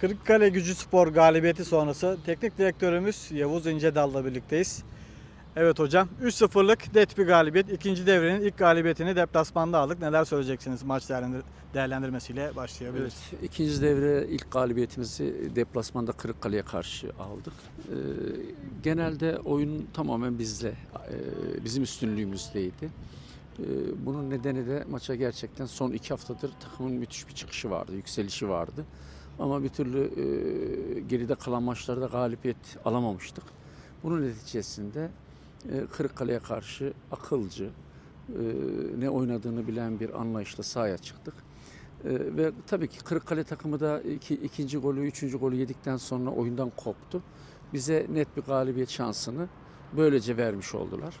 Kırıkkale Gücü Spor galibiyeti sonrası teknik direktörümüz Yavuz İncedal'la birlikteyiz. Evet hocam 3-0'lık net bir galibiyet. İkinci devrenin ilk galibiyetini deplasmanda aldık. Neler söyleyeceksiniz maç değerlendir- değerlendirmesiyle başlayabiliriz. Evet, ikinci devre ilk galibiyetimizi deplasmanda Kırıkkale'ye karşı aldık. Ee, genelde oyun tamamen bizle, e, bizim üstünlüğümüzdeydi. Ee, bunun nedeni de maça gerçekten son iki haftadır takımın müthiş bir çıkışı vardı, yükselişi vardı. Ama bir türlü e, geride kalan maçlarda galibiyet alamamıştık. Bunun neticesinde e, Kırıkkale'ye karşı akılcı, e, ne oynadığını bilen bir anlayışla sahaya çıktık. Ee, ve tabii ki Kırıkkale takımı da iki, ikinci golü, üçüncü golü yedikten sonra oyundan koptu. Bize net bir galibiyet şansını böylece vermiş oldular.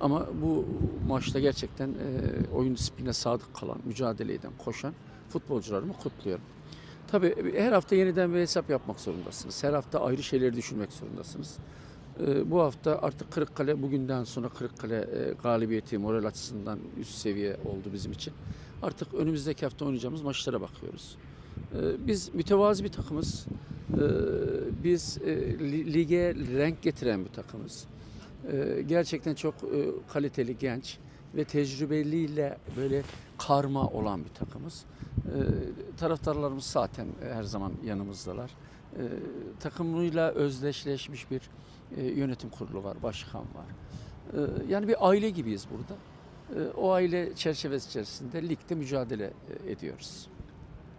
Ama bu maçta gerçekten e, oyun disipline sadık kalan, mücadele eden, koşan futbolcularımı kutluyorum. Tabii her hafta yeniden bir hesap yapmak zorundasınız. Her hafta ayrı şeyleri düşünmek zorundasınız. Ee, bu hafta artık Kırıkkale bugünden sonra Kırıkkale e, galibiyeti moral açısından üst seviye oldu bizim için. Artık önümüzdeki hafta oynayacağımız maçlara bakıyoruz. Ee, Biz mütevazi bir takımız. Ee, Biz e, li- lige renk getiren bir takımız. Ee, Gerçekten çok e, kaliteli genç ve tecrübeliyle böyle karma olan bir takımız. Ee, Taraftarlarımız zaten her zaman yanımızdalar. Ee, Takımıyla özdeşleşmiş bir e, yönetim kurulu var, başkan var. Ee, Yani bir aile gibiyiz burada. Ee, O aile çerçevesi içerisinde ligde mücadele e, ediyoruz.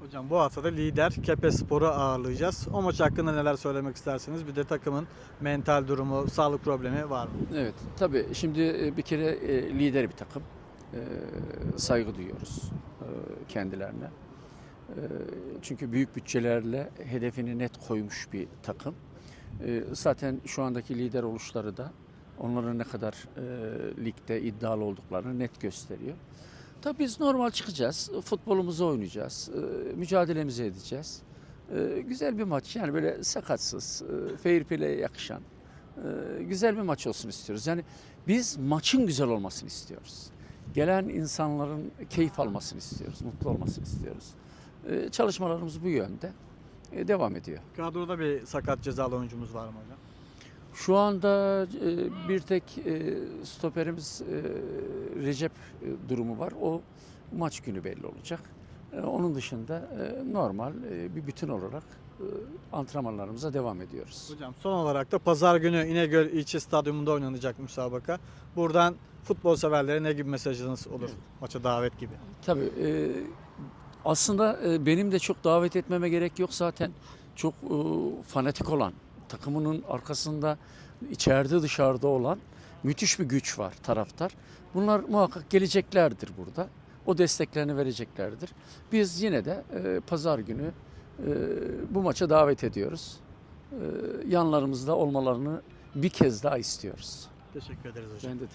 Hocam bu hafta da lider Kepe Spor'u ağırlayacağız. O maç hakkında neler söylemek istersiniz? Bir de takımın mental durumu, sağlık problemi var mı? Evet, tabii şimdi e, bir kere e, lider bir takım. E, Saygı duyuyoruz kendilerine. Çünkü büyük bütçelerle hedefini net koymuş bir takım. Zaten şu andaki lider oluşları da onların ne kadar ligde iddialı olduklarını net gösteriyor. Tabii biz normal çıkacağız, futbolumuzu oynayacağız, e, mücadelemizi edeceğiz. E, Güzel bir maç yani böyle sakatsız, e, fair play'e yakışan, güzel bir maç olsun istiyoruz. Yani biz maçın güzel olmasını istiyoruz. Gelen insanların keyif almasını istiyoruz, mutlu olmasını istiyoruz. Çalışmalarımız bu yönde devam ediyor. Kadroda bir sakat cezalı oyuncumuz var mı hocam? Şu anda e, bir tek e, stoperimiz e, Recep durumu var. O maç günü belli olacak. Onun dışında normal bir bütün olarak antrenmanlarımıza devam ediyoruz. Hocam son olarak da pazar günü İnegöl İlçe Stadyumunda oynanacak müsabaka. Buradan futbol severlere ne gibi mesajınız olur? Maça davet gibi. Tabii aslında benim de çok davet etmeme gerek yok zaten. Çok fanatik olan, takımının arkasında içeride dışarıda olan müthiş bir güç var taraftar. Bunlar muhakkak geleceklerdir burada. O desteklerini vereceklerdir. Biz yine de e, pazar günü e, bu maça davet ediyoruz. E, yanlarımızda olmalarını bir kez daha istiyoruz. Teşekkür ederiz hocam. Ben de